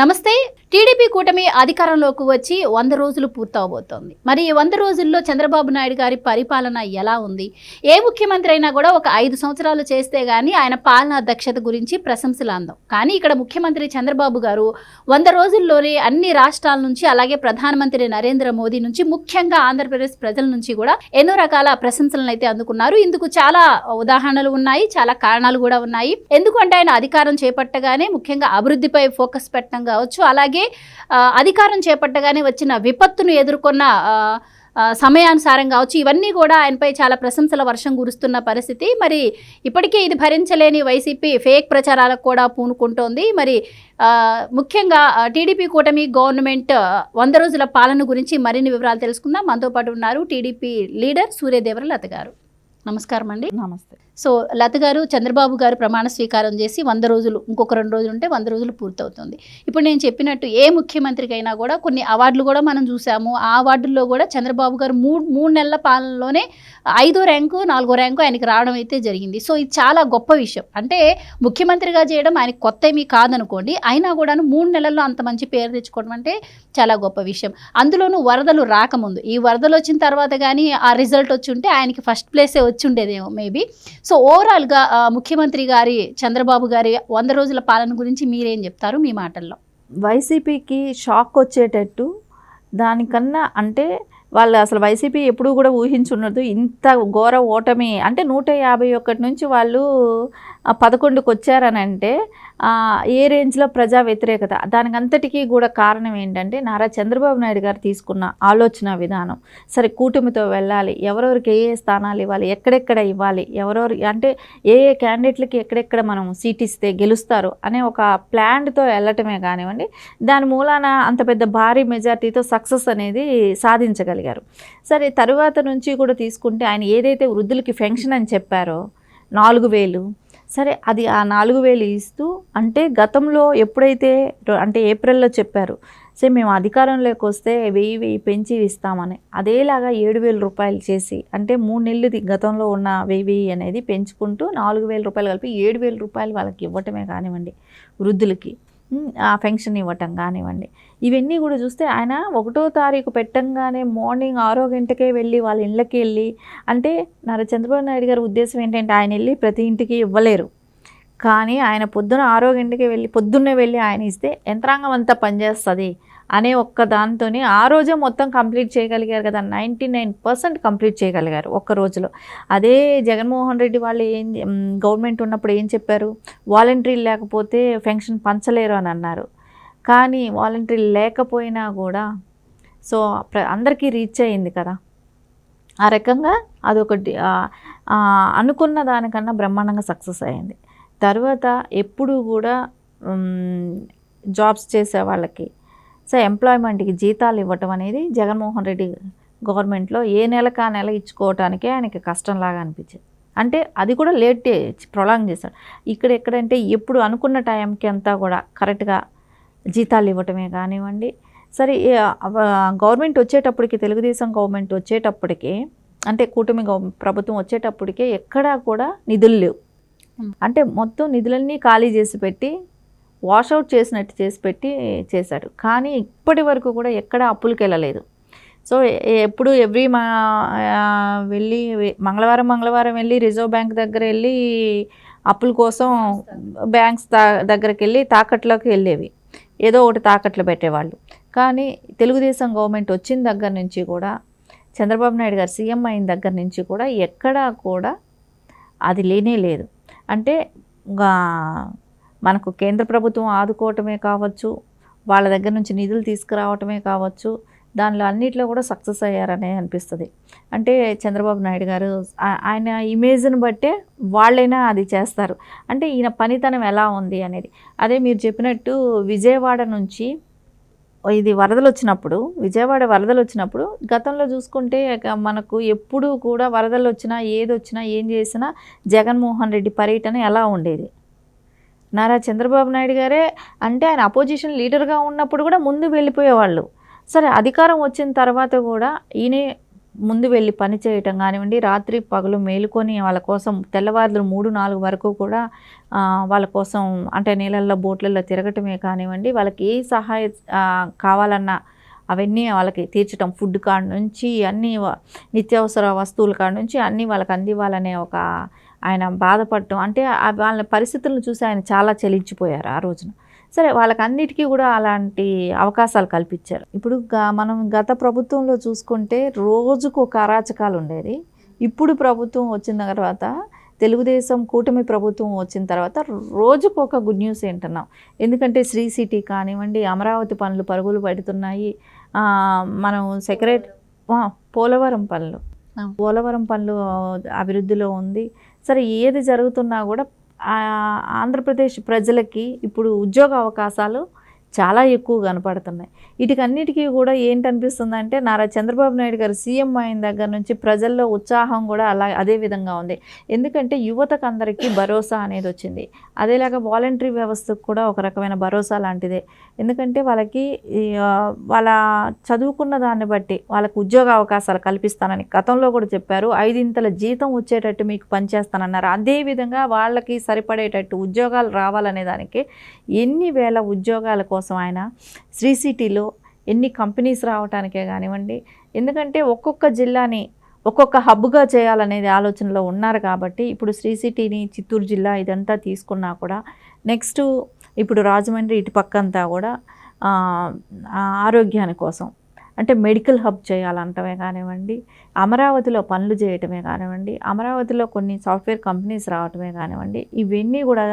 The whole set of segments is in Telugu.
నమస్తే. టీడీపీ కూటమి అధికారంలోకి వచ్చి వంద రోజులు పూర్తవబోతోంది. మరి ఈ వంద రోజుల్లో చంద్రబాబు నాయుడు గారి పరిపాలన ఎలా ఉంది? ఏ ముఖ్యమంత్రి అయినా కూడా ఒక ఐదు సంవత్సరాలు చేస్తే గానీ ఆయన పాలనా దక్షత గురించి ప్రశంసలు అందం. కానీ ఇక్కడ ముఖ్యమంత్రి చంద్రబాబు గారు వంద రోజుల్లోనే అన్ని రాష్ట్రాల నుంచి అలాగే ప్రధానమంత్రి నరేంద్ర మోదీ నుంచి ముఖ్యంగా ఆంధ్రప్రదేశ్ ప్రజల నుంచి కూడా ఎన్నో రకాల ప్రశంసలను అయితే అందుకున్నారు. ఇందుకు చాలా ఉదాహరణలు ఉన్నాయి చాలా కారణాలు కూడా ఉన్నాయి. ఎందుకంటే ఆయన అధికారం చేపట్టగానే ముఖ్యంగా అభివృద్ధిపై ఫోకస్ పెట్టడం కావచ్చు. అలాగే అధికారం చేపట్టగానే వచ్చిన విపత్తును ఎదుర్కొన్న సమయానుసారం కావచ్చు. ఇవన్నీ కూడా ఆయనపై చాలా ప్రశంసల వర్షం కురుస్తున్న పరిస్థితి. మరి ఇప్పటికే ఇది భరించలేని వైసీపీ ఫేక్ ప్రచారాలకు కూడా పూనుకుంటోంది. మరి ముఖ్యంగా టీడీపీ కూటమి గవర్నమెంట్ వంద రోజుల పాలన గురించి మరిన్ని వివరాలు తెలుసుకుందాం. మనతో పాటు ఉన్నారు టీడీపీ లీడర్ సూర్యదేవరలత గారు. నమస్కారం అండి నమస్తే. సో లత గారు చంద్రబాబు గారు ప్రమాణ స్వీకారం చేసి వంద రోజులు ఇంకొక రెండు రోజులు ఉంటే వంద రోజులు పూర్తవుతుంది. ఇప్పుడు నేను చెప్పినట్టు ఏ ముఖ్యమంత్రికైనా కూడా కొన్ని అవార్డులు కూడా మనం చూసాము. ఆ అవార్డుల్లో కూడా చంద్రబాబు గారు మూడు మూడు నెలల పాలనలోనే ఐదో ర్యాంకు నాలుగో ర్యాంకు ఆయనకి రావడం అయితే జరిగింది. సో ఇది చాలా గొప్ప విషయం. అంటే ముఖ్యమంత్రిగా చేయడం ఆయనకి కొత్త ఏమీ కాదనుకోండి. అయినా కూడాను మూడు నెలల్లో అంత మంచి పేరు తెచ్చుకోవడం అంటే చాలా గొప్ప విషయం. అందులోనూ వరదలు రాకముందు. ఈ వరదలు వచ్చిన తర్వాత కానీ ఆ రిజల్ట్ వచ్చి ఉంటే ఆయనకి ఫస్ట్ ప్లేసే వచ్చి ఉండేదేమో మేబీ. సో ఓవరాల్గా ముఖ్యమంత్రి గారి చంద్రబాబు గారి వంద రోజుల పాలన గురించి మీరేం చెప్తారు మీ మాటల్లో? వైసీపీకి షాక్ వచ్చేటట్టు దానికన్నా అంటే వాళ్ళు అసలు వైసీపీ ఎప్పుడూ కూడా ఊహించున్నది ఇంత ఘోర ఓటమి అంటే నూట యాభై ఒకటి నుంచి వాళ్ళు పదకొండుకు వచ్చారనంటే ఏ రేంజ్లో ప్రజా వ్యతిరేకత? దానికంతటికీ కూడా కారణం ఏంటంటే నారా చంద్రబాబు నాయుడు గారు తీసుకున్న ఆలోచన విధానం. సరే కూటమితో వెళ్ళాలి ఎవరెవరికి ఏ ఏ స్థానాలు ఇవ్వాలి ఎక్కడెక్కడ ఇవ్వాలి ఎవరెవరు అంటే ఏ ఏ క్యాండిడేట్లకి ఎక్కడెక్కడ మనం సీట్ ఇస్తే గెలుస్తారు అనే ఒక ప్లాన్తో వెళ్ళటమే కానివ్వండి దాని మూలాన అంత పెద్ద భారీ మెజార్టీతో సక్సెస్ అనేది సాధించగలిగారు. సరే తరువాత నుంచి కూడా తీసుకుంటే ఆయన ఏదైతే వృద్ధులకి ఫెన్షన్ అని చెప్పారో నాలుగు వేలు సరే అది ఆ నాలుగు వేలు ఇస్తూ అంటే గతంలో ఎప్పుడైతే అంటే ఏప్రిల్లో చెప్పారు సరే మేము అధికారంలోకి వస్తే వెయ్యి వెయ్యి పెంచి ఇస్తామని అదేలాగా ఏడు వేల రూపాయలు చేసి అంటే మూడు నెలలు గతంలో ఉన్న వెయ్యి వెయ్యి అనేది పెంచుకుంటూ నాలుగు వేల రూపాయలు కలిపి ఏడు వేల రూపాయలు వాళ్ళకి ఇవ్వటమే కానివ్వండి వృద్ధులకి. ఆ పెన్షన్ ఇవ్వటం కానివ్వండి. ఇవన్నీ కూడా చూస్తే ఆయన ఒకటో తారీఖు పెట్టంగానే మార్నింగ్ ఆరో గంటకే వెళ్ళి వాళ్ళ ఇళ్ళకి వెళ్ళి అంటే నారా చంద్రబాబు నాయుడు గారి ఉద్దేశం ఏంటంటే ఆయన వెళ్ళి ప్రతి ఇంటికి ఇవ్వలేరు. కానీ ఆయన పొద్దున ఆరో గంటకి వెళ్ళి పొద్దున్నే వెళ్ళి ఆయన ఇస్తే యంత్రాంగం అంతా పనిచేస్తుంది. అనే ఒక్క దాంతోనే ఆ రోజే మొత్తం కంప్లీట్ చేయగలిగారు కదా నైంటీ నైన్ పర్సెంట్ కంప్లీట్ చేయగలిగారు ఒక్క రోజులో. అదే జగన్మోహన్ రెడ్డి వాళ్ళు ఏం గవర్నమెంట్ ఉన్నప్పుడు ఏం చెప్పారు? వాలంటరీ లేకపోతే పెన్షన్ పంచలేరు అని అన్నారు. కానీ వాలంటరీ లేకపోయినా కూడా సో అందరికీ రీచ్ అయింది కదా. ఆ రకంగా అదొకటి అనుకున్న దానికన్నా బ్రహ్మాండంగా సక్సెస్ అయింది. తర్వాత ఎప్పుడు కూడా జాబ్స్ చేసే వాళ్ళకి సో ఎంప్లాయ్మెంట్కి జీతాలు ఇవ్వటం అనేది జగన్మోహన్ రెడ్డి గవర్నమెంట్లో ఏ నెలకు ఆ నెల ఇచ్చుకోవటానికే ఆయనకి కష్టంలాగా అనిపించింది. అంటే అది కూడా లేట్ ప్రొలాంగ్ చేశాడు. ఇక్కడ ఎక్కడంటే ఎప్పుడు అనుకున్న టైంకి అంతా కూడా కరెక్ట్గా జీతాలు ఇవ్వటమే కానివ్వండి. సరే గవర్నమెంట్ వచ్చేటప్పటికి తెలుగుదేశం గవర్నమెంట్ వచ్చేటప్పటికి అంటే కూటమి ప్రభుత్వం వచ్చేటప్పటికే ఎక్కడా కూడా నిధులు లేవు. అంటే మొత్తం నిధులన్నీ ఖాళీ చేసి పెట్టి వాషౌట్ చేసినట్టు చేసి పెట్టి చేశాడు. కానీ ఇప్పటి వరకు కూడా ఎక్కడ అప్పులకి వెళ్ళలేదు. సో ఎప్పుడు ఎవ్రీ మా వెళ్ళి మంగళవారం మంగళవారం వెళ్ళి రిజర్వ్ బ్యాంక్ దగ్గర వెళ్ళి అప్పుల కోసం బ్యాంక్స్ దా దగ్గరికి వెళ్ళి తాకట్లోకి వెళ్ళేవి. ఏదో ఒకటి తాకట్లు పెట్టేవాళ్ళు. కానీ తెలుగుదేశం గవర్నమెంట్ వచ్చిన దగ్గర నుంచి కూడా చంద్రబాబు నాయుడు గారు సీఎం అయిన దగ్గర నుంచి కూడా ఎక్కడా కూడా అది లేనే లేదు. అంటే మనకు కేంద్ర ప్రభుత్వం ఆదుకోవటమే కావచ్చు వాళ్ళ దగ్గర నుంచి నిధులు తీసుకురావటమే కావచ్చు దానిలో అన్నిట్లో కూడా సక్సెస్ అయ్యారనే అనిపిస్తుంది. అంటే చంద్రబాబు నాయుడు గారు ఆయన ఇమేజ్ని బట్టే వాళ్ళైనా అది చేస్తారు. అంటే ఈయన పనితనం ఎలా ఉంది అనేది. అదే మీరు చెప్పినట్టు విజయవాడ నుంచి ఇది వరదలు వచ్చినప్పుడు విజయవాడ వరదలు వచ్చినప్పుడు గతంలో చూసుకుంటే మనకు ఎప్పుడూ కూడా వరదలు వచ్చినా ఏది వచ్చినా ఏం చేసినా జగన్మోహన్ రెడ్డి పర్యటన ఎలా ఉండేది? నారా చంద్రబాబు నాయుడు గారే అంటే ఆయన అపోజిషన్ లీడర్గా ఉన్నప్పుడు కూడా ముందు వెళ్ళిపోయేవాళ్ళు. సరే అధికారం వచ్చిన తర్వాత కూడా ఈయనే ముందు వెళ్ళి పని చేయటం కానివ్వండి రాత్రి పగలు మేలుకొని వాళ్ళ కోసం తెల్లవారులు మూడు నాలుగు వరకు కూడా వాళ్ళ కోసం అంటే నీళ్ళల్లో బోట్లలో తిరగటమే కానివ్వండి వాళ్ళకి ఏ సహాయ కావాలన్నా అవన్నీ వాళ్ళకి తీర్చడం ఫుడ్ కాడ నుంచి అన్నీ నిత్యావసర వస్తువుల కాడ నుంచి అన్నీ వాళ్ళకి అందివ్వాలనే ఒక ఆయన బాధపడటం అంటే వాళ్ళ పరిస్థితులను చూసి ఆయన చాలా చలించిపోయారు ఆ రోజున. సరే వాళ్ళకి అన్నిటికీ కూడా అలాంటి అవకాశాలు కల్పించారు. ఇప్పుడు మనం గత ప్రభుత్వంలో చూసుకుంటే రోజుకు ఒక అరాచకాలు ఉండేది. ఇప్పుడు ప్రభుత్వం వచ్చిన తర్వాత తెలుగుదేశం కూటమి ప్రభుత్వం వచ్చిన తర్వాత రోజుకు ఒక గుడ్ న్యూస్ ఏంటున్నాం? ఎందుకంటే శ్రీ సిటీ కానివ్వండి అమరావతి పనులు పరుగులు పడుతున్నాయి. మనం సెక్రటరీ పోలవరం పనులు. పోలవరం పనులు అభివృద్ధిలో ఉంది. సరే ఏది జరుగుతున్నా కూడా ఆంధ్రప్రదేశ్ ప్రజలకి ఇప్పుడు ఉద్యోగ అవకాశాలు చాలా ఎక్కువ కనపడుతున్నాయి. వీటికన్నిటికీ కూడా ఏంటనిపిస్తుందంటే నారా చంద్రబాబు నాయుడు గారు సీఎం అయిన దగ్గర నుంచి ప్రజల్లో ఉత్సాహం కూడా అలా అదే విధంగా ఉంది. ఎందుకంటే యువతకు అందరికీ భరోసా అనేది వచ్చింది. అదేలాగా వాలంటరీ వ్యవస్థకు కూడా ఒక రకమైన భరోసా లాంటిదే. ఎందుకంటే వాళ్ళకి వాళ్ళ చదువుకున్న దాన్ని బట్టి వాళ్ళకు ఉద్యోగ అవకాశాలు కల్పిస్తానని గతంలో కూడా చెప్పారు. ఐదింతల జీతం వచ్చేటట్టు మీకు పనిచేస్తానన్నారు. అదేవిధంగా వాళ్ళకి సరిపడేటట్టు ఉద్యోగాలు రావాలనే దానికి ఎన్ని వేల ఉద్యోగాల కోసం కోసం ఆయన శ్రీ సిటీలో ఎన్ని కంపెనీస్ రావటానికే కానివ్వండి ఎందుకంటే ఒక్కొక్క జిల్లాని ఒక్కొక్క హబ్గా చేయాలనేది ఆలోచనలో ఉన్నారు కాబట్టి ఇప్పుడు శ్రీ సిటీని చిత్తూరు జిల్లా ఇదంతా తీసుకున్నా కూడా నెక్స్ట్ ఇప్పుడు రాజమండ్రి ఇటు పక్కంతా కూడా ఆరోగ్యాని కోసం అంటే మెడికల్ హబ్ చేయాలంటమే కానివ్వండి అమరావతిలో పనులు చేయటమే కానివ్వండి అమరావతిలో కొన్ని సాఫ్ట్వేర్ కంపెనీస్ రావటమే కానివ్వండి ఇవన్నీ కూడా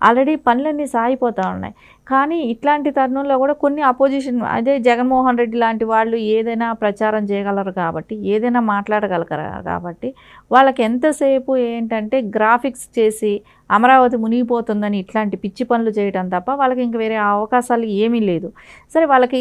ఆల్రెడీ పనులన్నీ సాగిపోతూ ఉన్నాయి. కానీ ఇట్లాంటి తరుణంలో కూడా కొన్ని అపోజిషన్ అదే జగన్మోహన్ రెడ్డి లాంటి వాళ్ళు ఏదైనా ప్రచారం చేయగలరు కాబట్టి ఏదైనా మాట్లాడగలగరు కాబట్టి వాళ్ళకి ఎంతసేపు ఏంటంటే గ్రాఫిక్స్ చేసి అమరావతి మునిగిపోతుందని ఇట్లాంటి పిచ్చి పనులు చేయడం తప్ప వాళ్ళకి ఇంక వేరే అవకాశాలు ఏమీ లేదు. సరే వాళ్ళకి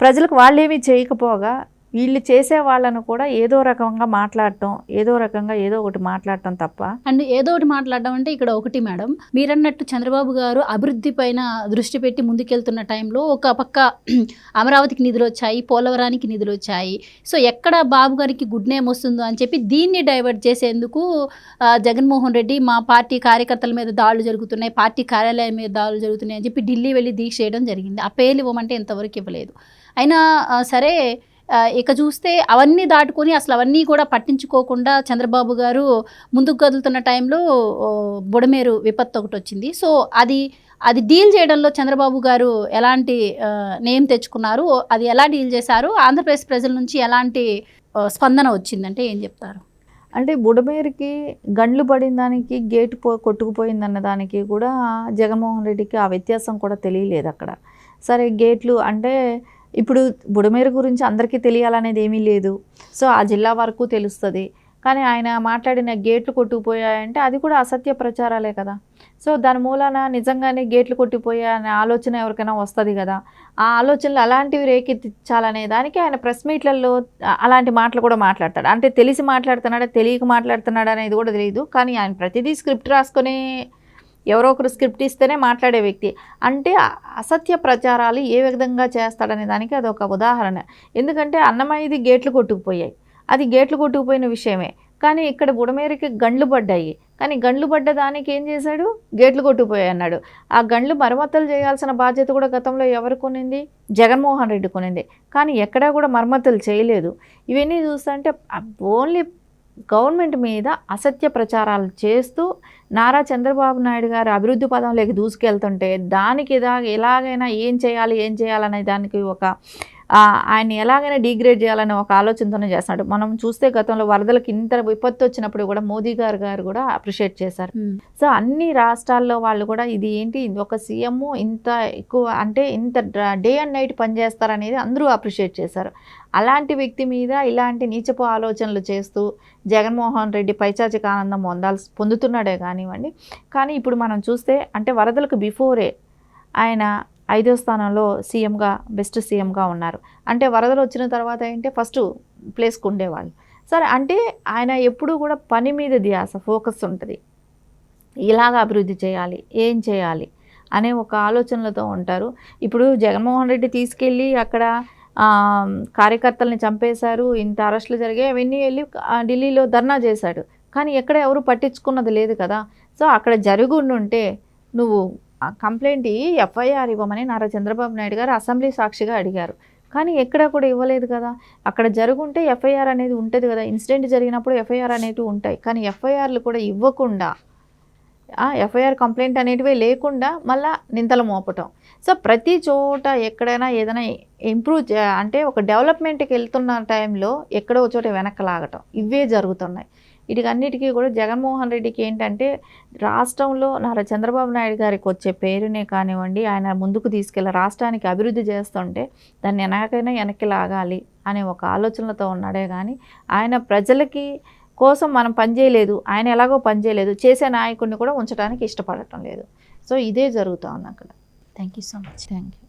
ప్రజలకు వాళ్ళేమీ చేయకపోగా వీళ్ళు చేసే వాళ్ళను కూడా ఏదో రకంగా మాట్లాడటం ఏదో రకంగా ఏదో ఒకటి మాట్లాడటం తప్ప. అండ్ ఏదో ఒకటి మాట్లాడడం అంటే ఇక్కడ ఒకటి మేడం. మీరన్నట్టు చంద్రబాబు గారు అభివృద్ధి పైన దృష్టి పెట్టి ముందుకెళ్తున్న టైంలో ఒక పక్క అమరావతికి నిధులు వచ్చాయి పోలవరానికి నిధులు వచ్చాయి. సో ఎక్కడ బాబు గారికి గుడ్ నేమ్ వస్తుందో అని చెప్పి దీన్ని డైవర్ట్ చేసేందుకు జగన్మోహన్ రెడ్డి మా పార్టీ కార్యకర్తల మీద దాడులు జరుగుతున్నాయి పార్టీ కార్యాలయం మీద దాడులు జరుగుతున్నాయి అని చెప్పి ఢిల్లీ వెళ్ళి దీక్ష చేయడం జరిగింది. ఆ పేర్లు ఇవ్వమంటే ఇంతవరకు ఇవ్వలేదు. అయినా సరే ఇక చూస్తే అవన్నీ దాటుకొని అసలు అవన్నీ కూడా పట్టించుకోకుండా చంద్రబాబు గారు ముందుకు కదులుతున్న టైంలో బుడమేరు విపత్తు ఒకటి వచ్చింది. సో అది అది డీల్ చేయడంలో చంద్రబాబు గారు ఎలాంటి నేమ్ తెచ్చుకున్నారు అది ఎలా డీల్ చేశారు ఆంధ్రప్రదేశ్ ప్రజల నుంచి ఎలాంటి స్పందన వచ్చిందంటే ఏం చెప్తారు? అంటే బుడమేరుకి గండ్లు పడిన దానికి గేటు పో కొట్టుకుపోయిందన్న దానికి కూడా జగన్మోహన్ రెడ్డికి ఆ వ్యత్యాసం కూడా తెలియలేదు అక్కడ. సరే గేట్లు అంటే ఇప్పుడు బుడమేరు గురించి అందరికీ తెలియాలనేది ఏమీ లేదు. సో ఆ జిల్లా వరకు తెలుస్తుంది. కానీ ఆయన మాట్లాడిన గేట్లు కొట్టుకుపోయాయంటే అది కూడా అసత్య ప్రచారాలే కదా. సో దాని మూలాన నిజంగానే గేట్లు కొట్టిపోయా అనే ఆలోచన ఎవరికైనా వస్తుంది కదా. ఆ ఆలోచనలు అలాంటివి రేకెత్తించాలనే దానికి ఆయన ప్రెస్ మీట్లలో అలాంటి మాటలు కూడా మాట్లాడతాడు. అంటే తెలిసి మాట్లాడుతున్నాడా తెలియక మాట్లాడుతున్నాడా అనేది కూడా తెలియదు. కానీ ఆయన ప్రతిదీ స్క్రిప్ట్ రాసుకొని ఎవరో ఒకరు స్క్రిప్ట్ ఇస్తేనే మాట్లాడే వ్యక్తి. అంటే అసత్య ప్రచారాలు ఏ విధంగా చేస్తాడనే దానికి అది ఒక ఉదాహరణ. ఎందుకంటే అన్నమయ్యది గేట్లు కొట్టుకుపోయాయి. అది గేట్లు కొట్టుకుపోయిన విషయమే. కానీ ఇక్కడ బుడమేరికి గండ్లు పడ్డాయి. కానీ గండ్లు పడ్డ దానికి ఏం చేశాడు? గేట్లు కొట్టుకుపోయాయి అన్నాడు. ఆ గండ్లు మరమ్మతులు చేయాల్సిన బాధ్యత కూడా గతంలో ఎవరు కొనింది? జగన్మోహన్ రెడ్డి కొనింది. కానీ ఎక్కడా కూడా మరమ్మతులు చేయలేదు. ఇవన్నీ చూస్తుంటే ఓన్లీ గవర్నమెంట్ మీద అసత్య ప్రచారాలు చేస్తూ నారా చంద్రబాబు నాయుడు గారు అభివృద్ధి పదంలోకి దూసుకెళ్తుంటే దానికి ఇదా ఎలాగైనా ఏం చేయాలి ఏం చేయాలనే దానికి ఒక ఆయన్ని ఎలాగైనా డిగ్రేడ్ చేయాలనే ఒక ఆలోచనతోనే చేస్తున్నాడు. మనం చూస్తే గతంలో వరదలకు ఇంత విపత్తు వచ్చినప్పుడు కూడా మోదీ గారు గారు కూడా అప్రిషియేట్ చేశారు. సో అన్ని రాష్ట్రాల్లో వాళ్ళు కూడా ఇది ఏంటి? ఒక సీఎం ఇంత ఎక్కువ అంటే ఇంత డే అండ్ నైట్ పనిచేస్తారనేది అందరూ అప్రిషియేట్ చేశారు. అలాంటి వ్యక్తి మీద ఇలాంటి నీచపు ఆలోచనలు చేస్తూ జగన్మోహన్ రెడ్డి పైచాచిక ఆనందం పొందాల్సి పొందుతున్నాడే కానివ్వండి. కానీ ఇప్పుడు మనం చూస్తే అంటే వరదలకు బిఫోరే ఆయన ఐదో స్థానంలో సీఎంగా బెస్ట్ సీఎంగా ఉన్నారు. అంటే వరదలు వచ్చిన తర్వాత ఏంటంటే ఫస్ట్ ప్లేస్కి ఉండేవాళ్ళు. సరే అంటే ఆయన ఎప్పుడూ కూడా పని మీద ధ్యాస ఫోకస్ ఉంటుంది. ఇలాగ అభివృద్ధి చేయాలి ఏం చేయాలి అనే ఒక ఆలోచనలతో ఉంటారు. ఇప్పుడు జగన్మోహన్ రెడ్డి తీసుకెళ్ళి అక్కడ కార్యకర్తల్ని చంపేశారు. ఇంత అరెస్టులు జరిగాయి. అవన్నీ వెళ్ళి ఢిల్లీలో ధర్నా చేశాడు. కానీ ఎక్కడ ఎవరు పట్టించుకున్నది లేదు కదా. సో అక్కడ జరుగుండుంటే నువ్వు కంప్లైంట్ ఎఫ్ఐఆర్ ఇవ్వమని నారా చంద్రబాబు నాయుడు గారు అసెంబ్లీ సాక్షిగా అడిగారు. కానీ ఎక్కడ కూడా ఇవ్వలేదు కదా. అక్కడ జరుగుంటే ఎఫ్ఐఆర్ అనేది ఉంటుంది కదా. ఇన్సిడెంట్ జరిగినప్పుడు ఎఫ్ఐఆర్ అనేవి ఉంటాయి. కానీ ఎఫ్ఐఆర్లు కూడా ఇవ్వకుండా ఎఫ్ఐఆర్ కంప్లైంట్ అనేటివి లేకుండా మళ్ళా నింతలు మోపటం. సో ప్రతి చోట ఎక్కడైనా ఏదైనా ఇంప్రూవ్ అంటే ఒక డెవలప్మెంట్కి వెళ్తున్న టైంలో ఎక్కడో ఒక చోట వెనక్కి లాగటం ఇవే జరుగుతున్నాయి. వీటికన్నిటికీ కూడా జగన్మోహన్ రెడ్డికి ఏంటంటే రాష్ట్రంలో నారా చంద్రబాబు నాయుడు గారికి వచ్చే పేరునే కానివ్వండి ఆయన ముందుకు తీసుకెళ్ళి రాష్ట్రానికి అభివృద్ధి చేస్తుంటే దాన్ని ఎనకైనా వెనక్కి లాగాలి అనే ఒక ఆలోచనలతో ఉన్నాడే కానీ ఆయన ప్రజలకి కోసం మనం పనిచేయలేదు ఆయన ఎలాగో పనిచేయలేదు చేసే నాయకుడిని కూడా ఉంచడానికి ఇష్టపడటం లేదు. సో ఇదే జరుగుతూ ఉంది అక్కడ. Thank you so much thank you